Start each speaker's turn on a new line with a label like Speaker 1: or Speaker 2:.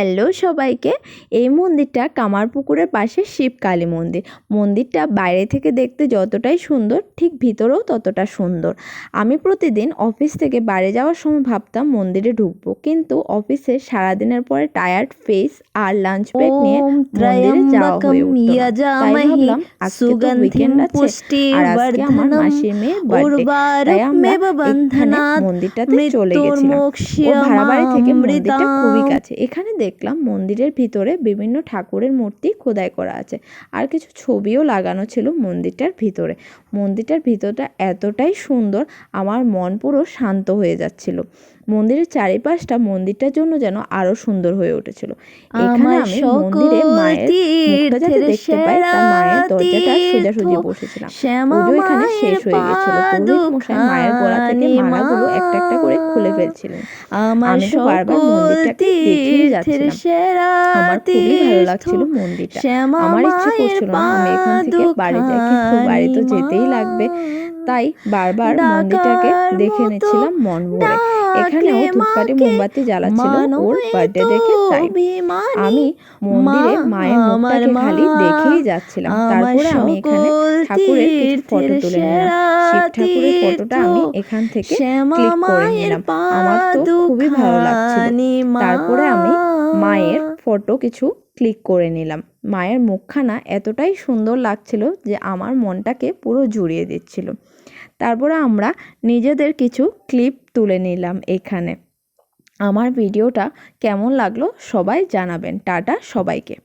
Speaker 1: Hello সবাইকে এই মন্দিরটা কামারপুকুরের পাশে শিব কালী মন্দির। মন্দিরটা বাইরে থেকে দেখতে যতটাই সুন্দর ঠিক ভিতরেও ততটা সুন্দর। আমি প্রতিদিন অফিস থেকে বাড়ি যাওয়ার সময় ভাবতাম মন্দিরে ঢুকবো কিন্তু অফিসে সারাদিনের পরে টায়ার্ড ফেস আর লাঞ্চ ব্রেক নিয়ে মন্দিরে যাওয়া হয়ে উঠতো তাই ভাবলাম আজকে তো weekend আছে। আর আজকে আমার মাসির মেয়ের বার্থডে তাই আমরা এখানে মন্দিরটাতে চলে গেছিলাম। ও ভাড়া বাড়ি থেকে মন্দিরটা খুবই কাছে। এখানে দেখলাম মন্দিরের ভিতরে বিভিন্ন ঠাকুরের মূর্তি খোদাই করা আছে। আর কিছু ছবিও লাগানো ছিল মন্দিরটার ভিতরে। মন্দিরটার ভিতরটা এতটাই সুন্দর, আমার মন পুরো শান্ত হয়ে যাচ্ছিল। মন্দিরের চারিপাশটা মন্দিরটার জন্য যেন আরও সুন্দর হয়ে উঠেছিল। এখানে আমি মন্দিরে মায়ের মুখটা যাতে দেখতে পাই তার মায়ের দরজাটা সোজাসুজি বসেছিলাম। পুজো এখানে শেষ হয়ে গেছিল। পুরোহিত মশাই মায়ের গলা থেকে মালাগুলো একটা একটা করে খুলে ফেলছিলেন। আমি তো বারবার মন্দিরটাকে দেখেই যাচ্ছিলাম। আমার খুবই ভালো লাগছিল মন্দিরটা। আমার ইচ্ছে করছিল না আমি এখান থেকে বাড়ি যাই কিন্তু বাড়ি তো যেতেই লাগবে। তাই বারবার মন্দিরটাকে দেখে নিচ্ছিলাম মন ভরে এখানেও
Speaker 2: ডাকলে
Speaker 1: ধূপকাঠি মোমবাতি জ্বালাচ্ছিল ওর বার্থডে দেখে তাই আমি মন্দিরে মায়ের মুখটাকে খালি দেখেই যাচ্ছিলাম। তারপরে আমি এখানে ঠাকুরের কিছু ফটো তুলে নিলাম। শিব ঠাকুরের ফটোটা আমি এখান থেকে ক্লিক করে
Speaker 2: মায়ের
Speaker 1: নিলাম। আমার তো খুবই ভালো লাগছিল। তারপরে আমি মায়ের ফটো কিছু ক্লিক করে নিলাম। মায়ের মুখখানা এতটাই সুন্দর লাগছিল যে আমার মনটাকে পুরো জুড়িয়ে দিচ্ছিল। তারপরে আমরা নিজেদের কিছু ক্লিপ তুলে নিলাম এখানে। আমার ভিডিওটা কেমন লাগল সবাই জানাবেন। টাটা সবাইকে।